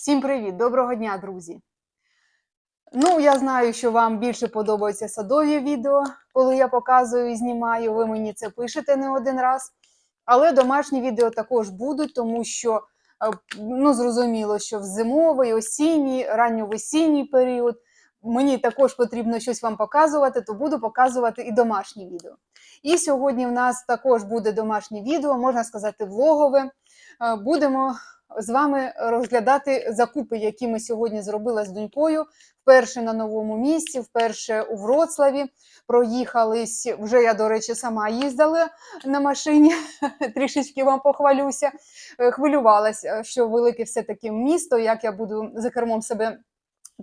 Всім привіт! Доброго дня, друзі! Ну, я знаю, що вам більше подобаються садові відео, коли я показую і знімаю. Ви мені це пишете не один раз. Але домашні відео також будуть, тому що е, ну, зрозуміло, що в зимовий, осінній, ранньовесінній період мені також потрібно щось вам показувати, то буду показувати і домашні відео. І сьогодні в нас також буде домашнє відео, можна сказати, влогове. Е, Будемо з вами розглядати закупи, які ми сьогодні зробили з донькою. Вперше на новому місці, вперше у Вроцлаві. Проїхались. Вже я, до речі, сама їздила на машині. Трішечки вам похвалюся. Е, Хвилювалася, що велике все-таки місто, як я буду за кермом себе.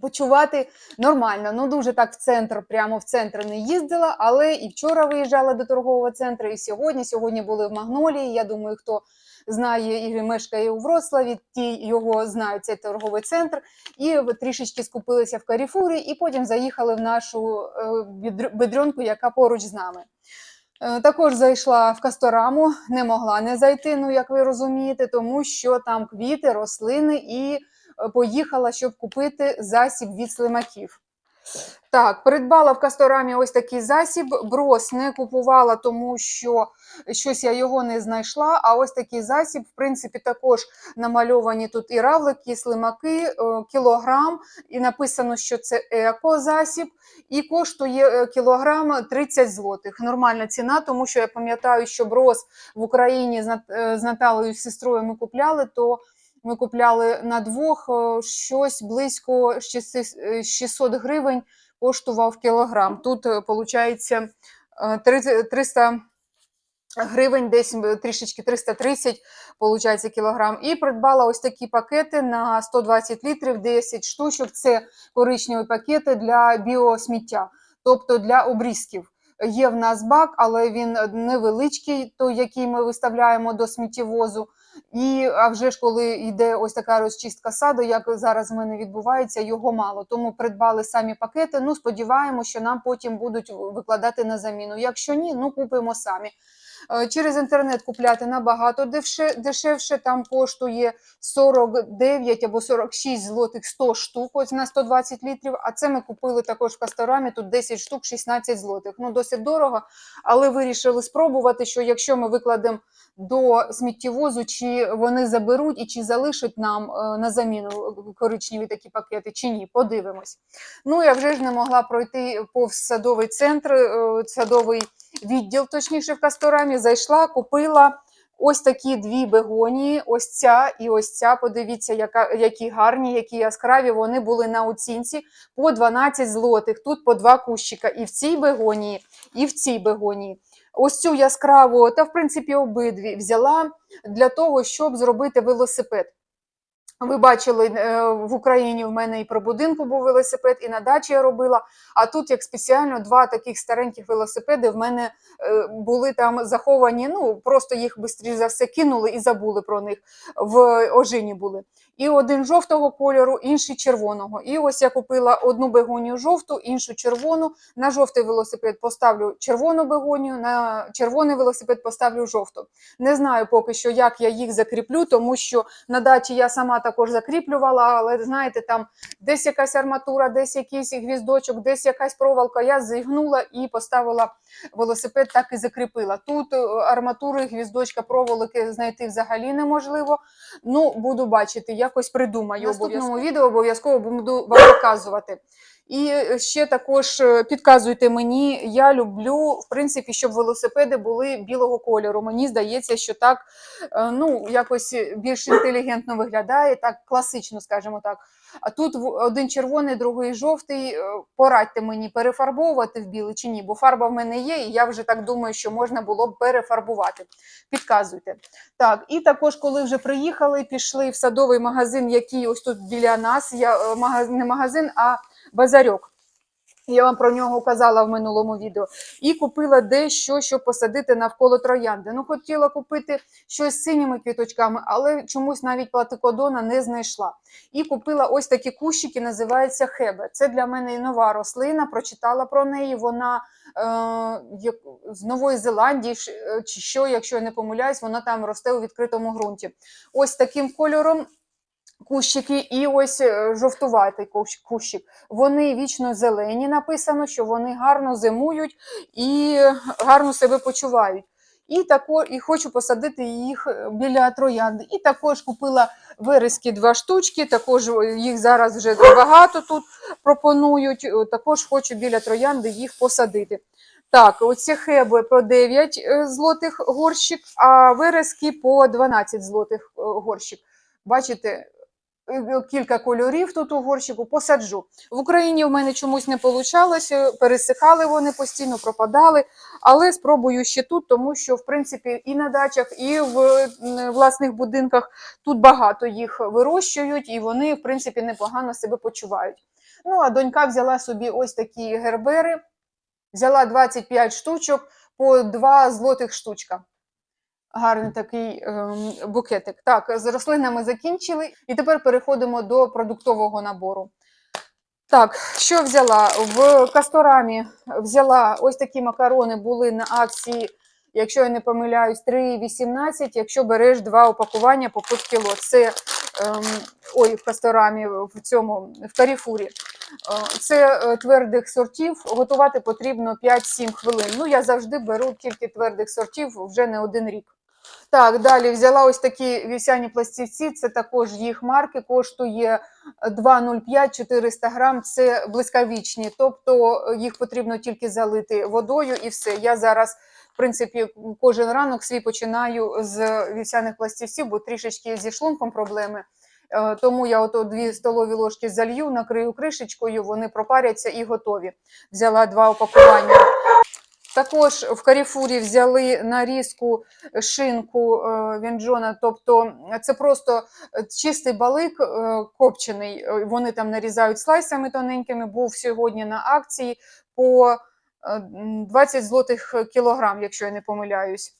Почувати нормально, ну дуже так в центр, прямо в центр не їздила, але і вчора виїжджала до торгового центру, і сьогодні. Сьогодні були в Магнолії. Я думаю, хто знає і мешкає у Вроцлаві, ті його знають цей торговий центр. І трішечки скупилися в Каріфурі, і потім заїхали в нашу е, бедренку, яка поруч з нами. Е, Також зайшла в Кастораму, не могла не зайти, ну як ви розумієте, тому що там квіти, рослини і е, поїхала, щоб купити засіб від слимаків. Так, придбала в Касторамі ось такий засіб. Брос не купувала, тому що щось я його не знайшла. А ось такий засіб, в принципі, також намальовані тут і равлики, і слимаки, е, кілограм, і написано, що це еко-засіб, і коштує е, кілограм 30 злотих. Нормальна ціна, тому що я пам'ятаю, що брос в Україні з е, Наталею з сестрою ми купляли, то ми купляли на двох е, щось близько 600 е, 600 гривень коштував кілограм. Тут, виходить, 300 гривень, десь трішечки 330 получається, кілограм. І придбала ось такі пакети на 120 літрів, 10 штучок. Це коричневі пакети для біосміття, тобто для обрізків. Є в нас бак, але він невеличкий, той, який ми виставляємо до сміттєвозу. І а вже ж коли йде ось така розчистка саду, як зараз в мене відбувається, його мало. Тому придбали самі пакети. Ну, сподіваємося, що нам потім будуть викладати на заміну. Якщо ні, ну купимо самі. Е, Через інтернет купляти набагато дешевше. Там коштує 49 або 46 злотих 100 штук, ось на 120 літрів. А це ми купили також в Касторамі, тут 10 штук, 16 злотих. Ну, досить дорого, але вирішили спробувати, що якщо ми викладемо до сміттєвозу, чи вони заберуть і чи залишать нам е, на заміну коричневі такі пакети, чи ні, подивимось. Ну, я вже ж не могла пройти повз садовий центр, е, садовий відділ, точніше, в Касторамі, зайшла, купила ось такі дві бегонії, ось ця і ось ця. Подивіться, яка, які гарні, які яскраві. Вони були на оцінці по 12 злотих. Тут по два кущика. І в цій бегонії, і в цій бегонії. Ось цю яскраву, та в принципі обидві взяла для того, щоб зробити велосипед. Ви бачили, е, в Україні в мене і про будинку був велосипед, і на дачі я робила. А тут, як спеціально, два таких стареньких велосипеди в мене е, були там заховані. Ну просто їх швидше за все кинули і забули про них в ожині були. І один жовтого кольору, інший червоного. І ось я купила одну бегонію жовту, іншу червону. На жовтий велосипед поставлю червону бегонію, на червоний велосипед поставлю жовту. Не знаю поки що, як я їх закріплю, тому що на дачі я сама також закріплювала, але знаєте, там десь якась арматура, десь якийсь гвіздочок, десь якась проволока. Я зігнула і поставила велосипед, так і закріпила. Тут е, арматури, гвіздочка, проволоки знайти взагалі неможливо. Ну, буду бачити, якось придумаю. В наступному відео обов'язково буду вам показувати. І е, ще також е, підказуйте мені, я люблю, в принципі, щоб велосипеди були білого кольору. Мені здається, що так е, ну, якось більш інтелігентно виглядає, так класично, скажімо так. А тут один червоний, другий жовтий. Порадьте мені, перефарбовувати в білий чи ні, бо фарба в мене є, і я вже так думаю, що можна було б перефарбувати. Підказуйте. Так, і також, коли вже приїхали, пішли в садовий магазин, який ось тут біля нас. Я, магазин, не магазин, а базарьок. Я вам про нього казала в минулому відео. І купила дещо, щоб посадити навколо троянди. Ну, хотіла купити щось з синіми квіточками, але чомусь навіть платикодона не знайшла. І купила ось такі кущики, називаються хебе. Це для мене і нова рослина. Прочитала про неї. Вона е, з Нової Зеландії, е, чи що, якщо я не помиляюсь, вона там росте у відкритому ґрунті. Ось таким кольором кущики, і ось е, жовтуватий кущик. Вони вічно зелені. Написано, що вони гарно зимують і гарно себе почувають. І також і хочу посадити їх е, біля троянди. І також купила вирізки два штучки. Також е, їх зараз вже багато тут пропонують. Також хочу біля троянди їх посадити. Так, оці хеби по 9 е, злотих горщик, а вирізки по 12 злотих горщик. Бачите, кілька кольорів тут у горщику посаджу. В Україні в мене чомусь не вийшло, пересихали вони постійно, пропадали. Але спробую ще тут, тому що в принципі і на дачах, і в власних будинках тут багато їх вирощують, і вони, в принципі, непогано себе почувають. Ну, а донька взяла собі ось такі гербери, взяла 25 штучок по 2 злотих штучка. Гарний такий ем, букетик. Так, з рослинами закінчили, і тепер переходимо до продуктового набору. Так, що взяла? В Касторамі взяла ось такі макарони були на акції, якщо я не помиляюсь, 3,18, якщо береш два упакування по пів кіло. Це ем, ой, в Касторамі, в цьому, в Каріфурі. Е, Це е, твердих сортів. Готувати потрібно 5-7 хвилин. Ну, я завжди беру тільки твердих сортів вже не один рік. Так, далі взяла ось такі вівсяні пластівці, це також їх марки, коштує 2,05 400 грам, це блискавічні, тобто е, їх потрібно тільки залити водою і все. Я зараз, в принципі, кожен ранок свій починаю з вівсяних пластівців, бо трішечки зі шлунком проблеми. Е, Тому я ото дві столові ложки залью, накрию кришечкою, вони пропаряться і готові. Взяла два упакування. Також в Каріфурі взяли нарізку шинку е, вінджона, тобто це просто е, чистий балик е, копчений. Е, Вони там нарізають слайсами тоненькими. Був сьогодні на акції по е, 20 злотих кілограм, якщо я не помиляюсь.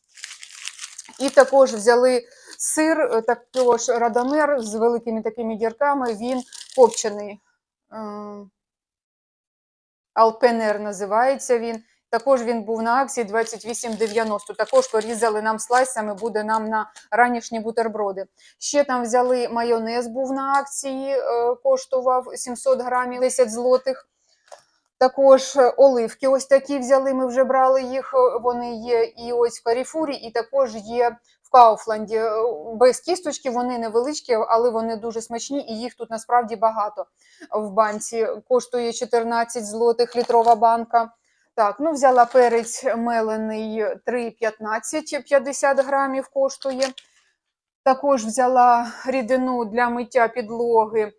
І також взяли сир, е, також радомер з великими такими дірками. Він копчений. Е, Алпенер називається він. Також він був на акції 28,90. Також порізали нам слайсами, буде нам на ранішні бутерброди. Ще там взяли майонез, був на акції, е, коштував 700 грамів 10 злотих. Також е, оливки ось такі взяли, ми вже брали їх. е, Вони є і ось в Каріфурі, і також є в Кауфланді. Без кісточки вони невеличкі, але вони дуже смачні, і їх тут насправді багато в банці. Коштує 14 злотих літрова банка. Так, ну взяла перець мелений 3,15, 50 грамів коштує. Також взяла рідину для миття підлоги. Е,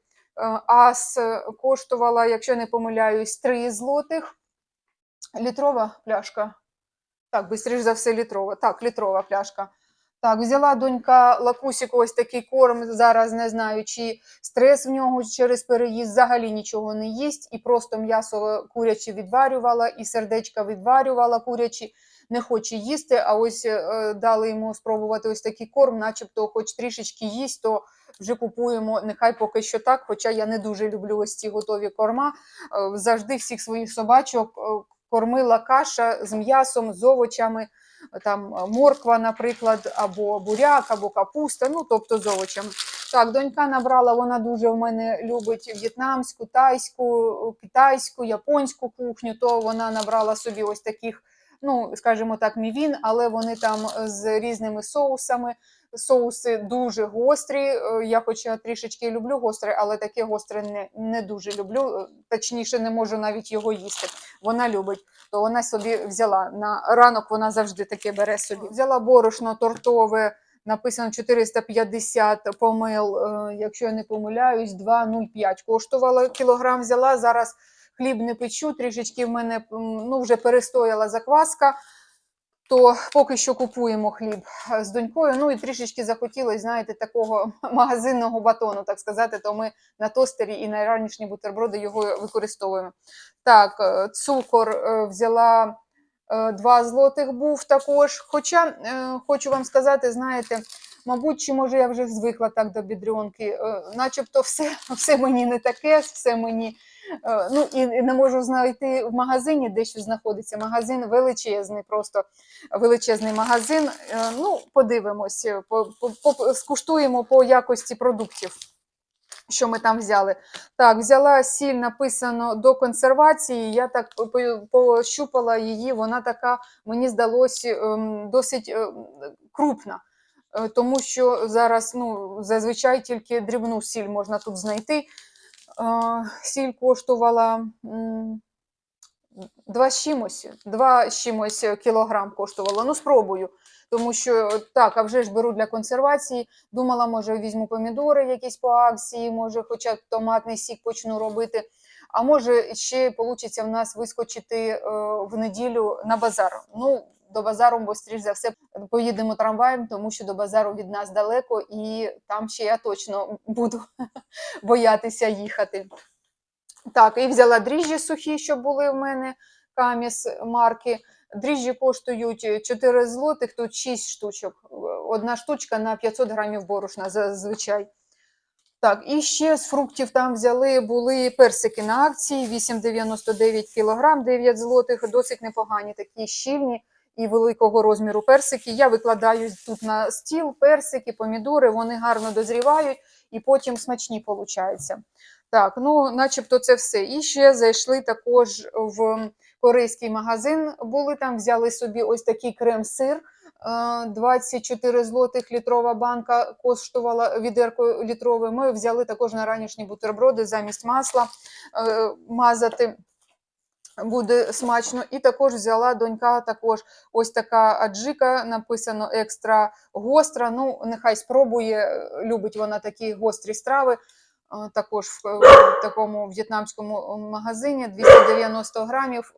Ас коштувала, якщо не помиляюсь, 3 злотих. Літрова пляшка. Так, швидше за все, літрова. Так, літрова пляшка. Так, взяла донька лакусіку ось такий корм. Зараз не знаю, чи стрес в нього через переїзд взагалі нічого не їсть, і просто м'ясо куряче відварювала, і сердечка відварювала курячі, не хоче їсти. А ось е, дали йому спробувати ось такий корм, начебто, хоч трішечки їсть, то вже купуємо. Нехай поки що так. Хоча я не дуже люблю ось ці готові корма. Е, завжди всіх своїх собачок е, кормила каша з м'ясом, з овочами там е, морква, наприклад, або буряк, або капуста, ну тобто з овочем. Так, донька набрала, вона дуже в мене любить в'єтнамську, тайську, китайську, японську кухню, то вона набрала собі ось таких, ну, скажімо так, мівін, але вони там з різними соусами. Соуси дуже гострі. е, Я хоча трішечки люблю гостре, але таке гостре не, не дуже люблю. е, Точніше, не можу навіть його їсти. Вона любить то вона собі взяла. На ранок вона завжди таке бере собі. Взяла борошно тортове, написано 450 помил, е, якщо я не помиляюсь, 2,05 коштувала кілограм. Взяла зараз хліб не печу, трішечки в мене ну, вже перестояла закваска. То поки що купуємо хліб е, з донькою. Ну і трішечки захотілося, знаєте, такого магазинного батону, так сказати. То ми на тостері і на ранішні бутерброди його використовуємо. Так, е, цукор е, взяла 2 злотих був також. Хоча хочу вам сказати, знаєте, мабуть, чи може я вже звикла так до бідрюнки, начебто все, все мені не таке, все мені. Е, Ну і не можу знайти в магазині, де що знаходиться. Магазин величезний, просто величезний магазин. Е, Ну, подивимось, по, по, по, скуштуємо по якості продуктів. що ми там взяли. Так, взяла сіль, написано до консервації. Я так по- по- пощупала її, вона така, мені здалося, ем, досить ем, крупна. Е, Тому що зараз ну, зазвичай тільки дрібну сіль можна тут знайти. Сіль коштувала два з чимось, два з чимось кілограм коштувало. Ну, спробую. Тому що так, а вже ж беру для консервації. Думала, може, візьму помідори якісь по акції, може, хоча б томатний сік почну робити. А може, ще вийде в нас вискочити е, в неділю на базар. Ну, до базару, бо скоріш за все, поїдемо трамваєм, тому що до базару від нас далеко, і там ще я точно буду боятися їхати. Так, і взяла дріжджі сухі, що були в мене, каміс марки. Дріжджі коштують 4 злотих, тут 6 штучок. Одна штучка на 500 грамів борошна зазвичай. Так, і ще з фруктів там взяли, були персики на акції, 8,99 кг, 9 злотих, досить непогані, такі щільні і великого розміру персики. Я викладаю тут на стіл персики, помідори, вони гарно дозрівають і потім смачні получаються. Так, ну начебто це все. І ще зайшли також в корейський магазин, були там, взяли собі ось такий крем-сир. е, 24 злотих літрова банка коштувала відерко літрове. Ми взяли також на ранішні бутерброди замість масла е, мазати. Буде смачно. І також взяла донька також ось така аджика, написано екстра гостра. Ну, нехай спробує, любить вона такі гострі страви. Також в, в такому в'єтнамському магазині 290 грамів.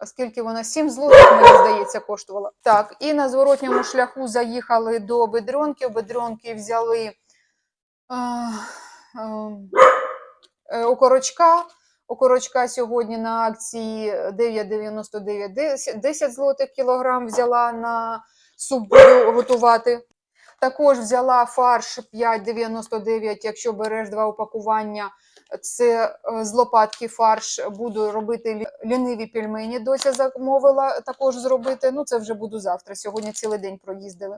Оскільки вона 7 злотих, мені здається, коштувала. Так, і на зворотньому шляху заїхали до бедронки. Бедронки взяли е, е, е, окорочка. Окорочка сьогодні на акції 9,99, 10 10 злотих кілограм взяла на суп готувати. Також взяла фарш 5,99, якщо береш два упакування. Це е, з лопатки фарш. Буду робити ліниві пельмені. Дося замовила також зробити. Ну, це вже буду завтра. Сьогодні цілий день проїздили.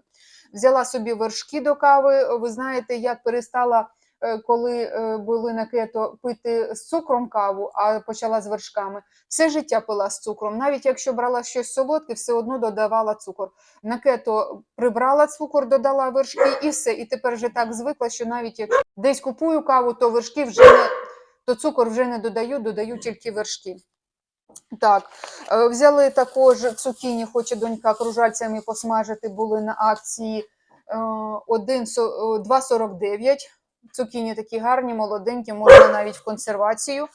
Взяла собі вершки до кави. Ви знаєте, як перестала, е, коли е, були на кето, пити з цукром каву, а почала з вершками. Все життя пила з цукром. Навіть якщо брала щось солодке, все одно додавала цукор. На кето прибрала цукор, додала вершки і все. І тепер вже так звикла, що навіть як десь купую каву, то вершки вже не то цукор вже не додаю, додаю тільки вершки. Так, е, взяли також цукіні, хоче донька кружальцями посмажити, були на акції е, один со- е, 2,49. Цукіні такі гарні, молоденькі, можна навіть в консервацію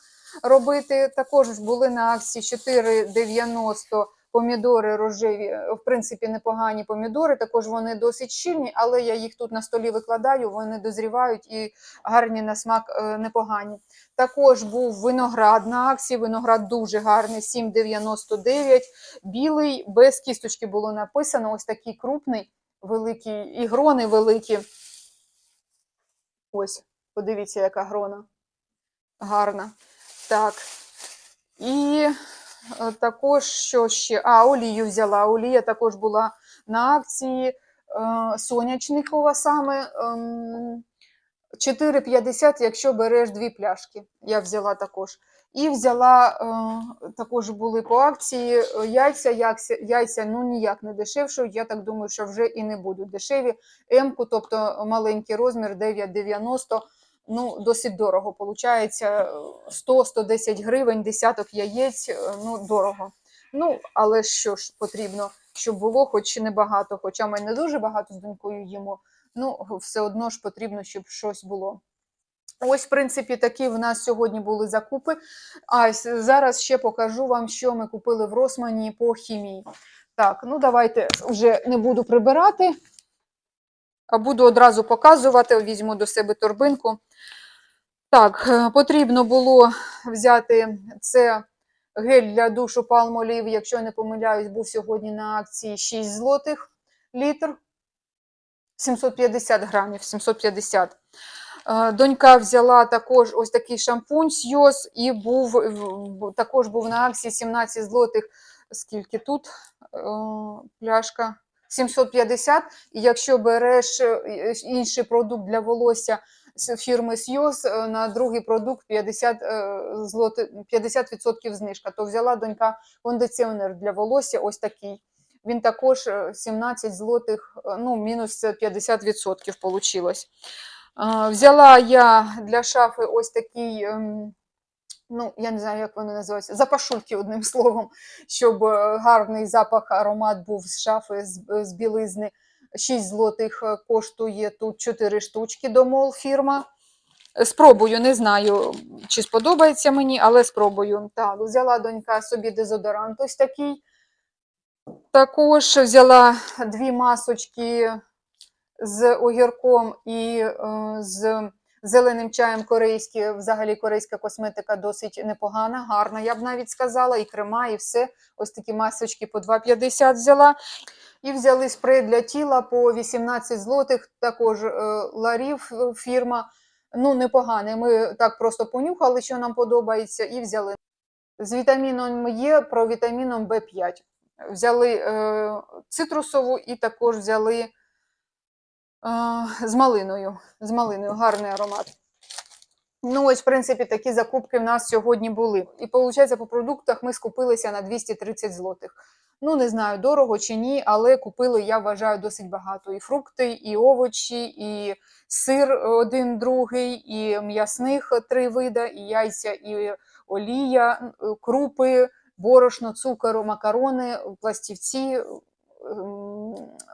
робити. Також були на акції 4,90 помідори рожеві, в принципі, непогані помідори. Також вони досить щільні, але я їх тут на столі викладаю, вони дозрівають і гарні на смак е, непогані. Також був виноград на акції. Виноград дуже гарний, 7,99. Білий, без кісточки було написано. Ось такий крупний, великий, і грони великі. Ось, подивіться, яка грона. Гарна. Так. І е, також що ще? А, олію взяла. Олія також була на акції. Е, Сонячникова саме. ем, 4,50, якщо береш дві пляшки. Я взяла також. І взяла е, також були по акції е, яйця, яйця, яйця ну ніяк не дешевше. Я так думаю, що вже і не будуть дешеві. М-ку, тобто маленький розмір 9,90. Ну, досить дорого. Получається 100-110 гривень, десяток яєць. е, Ну, дорого. Ну, але що ж потрібно, щоб було, хоч і небагато, хоча ми не дуже багато з донькою їмо ну, все одно ж потрібно, щоб щось було. Ось, в принципі, такі в нас сьогодні були закупи. А зараз ще покажу вам, що ми купили в Росмані по хімії. Так, ну давайте вже не буду прибирати, а буду одразу показувати. Візьму до себе торбинку. Так, е, потрібно було взяти це гель для душу Palmolive, якщо не помиляюсь, був сьогодні на акції 6 злотих літр. 750 грамів, 750. Е, Донька взяла також ось такий шампунь Сйоз і був також був на акції 17 злотих. Скільки тут е, пляшка? 750. І якщо береш е, інший продукт для волосся з фірми Сйоз на другий продукт 50, е, злоти, 50% знижка. То взяла донька кондиціонер для волосся, ось такий. Він також е, 17 злотих, ну, мінус 50% получилось. Взяла я для шафи ось такий, ем, ну, я не знаю, як вони називаються, запашульки, одним словом, щоб е, гарний запах, аромат був з шафи, з, білизни. 6 злотих е, коштує тут 4 штучки домол фірма. Спробую, не знаю, чи сподобається мені, але спробую. Так, взяла донька собі дезодорант ось такий. Також взяла дві масочки з огірком і е, з зеленим чаєм корейські. Взагалі корейська косметика досить непогана, гарна, я б навіть сказала, і крема, і все. Ось такі масочки по 2,50 взяла. І взяли спрей для тіла по 18 злотих, також е, ларів е, фірма. Ну, непоганий. Ми так просто понюхали, що нам подобається, і взяли. З вітаміном Е, провітаміном В5. Взяли е, цитрусову і також взяли з малиною. З малиною, гарний аромат. Ну, ось, в принципі, такі закупки в нас сьогодні були. І виходить, по продуктах ми скупилися на 230 злотих. Ну, не знаю, дорого чи ні, але купили, я вважаю, досить багато. І фрукти, і овочі, і сир один, другий, і м'ясних три вида, і яйця, і олія, крупи, борошно, цукор, макарони, пластівці, ем,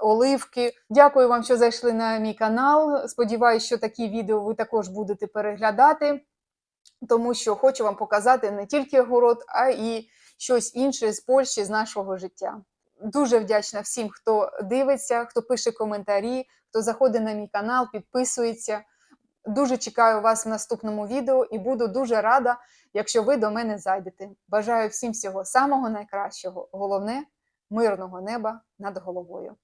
оливки. Дякую вам, що зайшли на мій канал. Сподіваюсь, що такі відео ви також будете переглядати, тому що хочу вам показати не тільки город, а і щось інше з Польщі, з нашого життя. Дуже вдячна всім, хто дивиться, хто пише коментарі, хто заходить на мій канал, підписується. Дуже чекаю вас в наступному відео і буду дуже рада, якщо ви до мене зайдете. Бажаю всім всього самого найкращого. Головне мирного неба над головою.